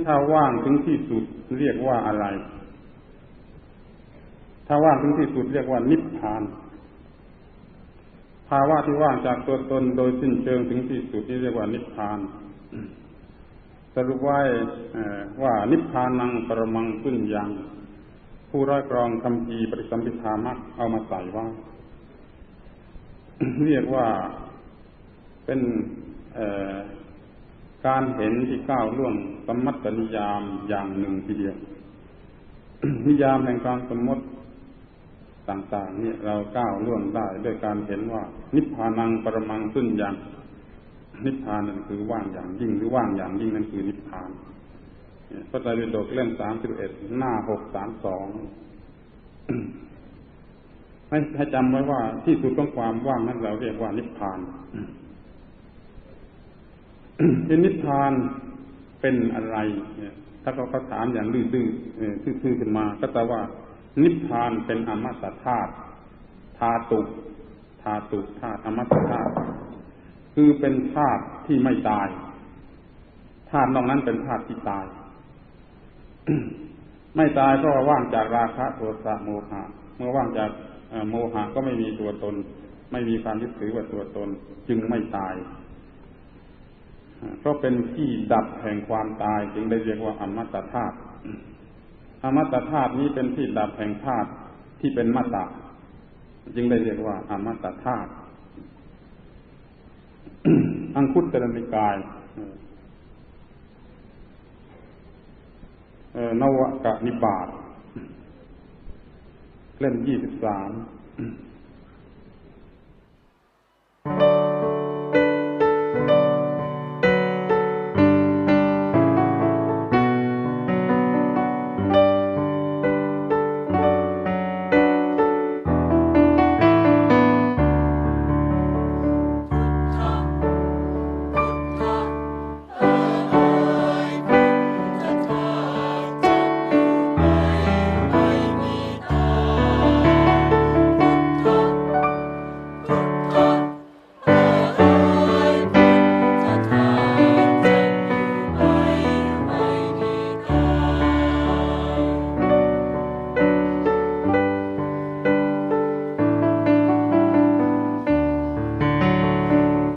ที่ถ้าว่างถึงที่สุดเรียกว่าอะไร ถ้าว่างถึงที่สุดเรียกว่านิพพาน ภาวะที่ว่างจากตัวตนโดยสิ้นเชิงถึงที่สุดนี่เรียกว่านิพพาน สรุปไว้ว่านิพพานังปรมังขึ้นยังผู้ร้อยกรองคำพีปริสัมพิธามักเอามาใส่ว่า เรียกว่าเป็น การเห็นที่ก้าวล่วงสมมตินิยามอย่างหนึ่งทีเดียว นิยามแห่งการสมมติต่างๆนี่เราก้าวล่วงได้ด้วยการเห็นว่า นิพพานังปรมังขึ้นอย่างนิพพานนั่นคือว่างอย่างยิ่งหรือว่างอย่างยิ่งนั่นคือนิพพานพระไตรปิฎกเล่มสามสิบเอ็ดหน้าหกสามสองให้ให้จำไว้ว่าที่สุดของความว่างนั้นเราเรียกว่านิพพาน ทีนิพพานเป็นอะไร เนี่ย ถ้าเขาถามอย่างดื้อๆซื่อขึ้นมา ก็แต่ว่า นิพพานเป็นอมตะธาตุธาตุธาตุธาตุอมตะธาตุคือเป็นธาตุที่ไม่ตายธาตุนอกนั้นเป็นธาตุที่ตาย ไม่ตายเพราะว่างจากราคะโทสะโมหะ เมื่อว่างจากโมหะก็ไม่มีตัวตน ไม่มีความยึดถือว่าตัวตน จึงไม่ตาย เพราะเป็นที่ดับแห่งความตายจึงได้เรียกว่าอมตะธาตุอมตะธาตุนี้เป็นที่ดับแห่งธาตุที่เป็นมัตตะจึงได้เรียกว่าอมตะธาตุอังคุตรนิกายนวกะนิบาตเล่มยี่สิบสาม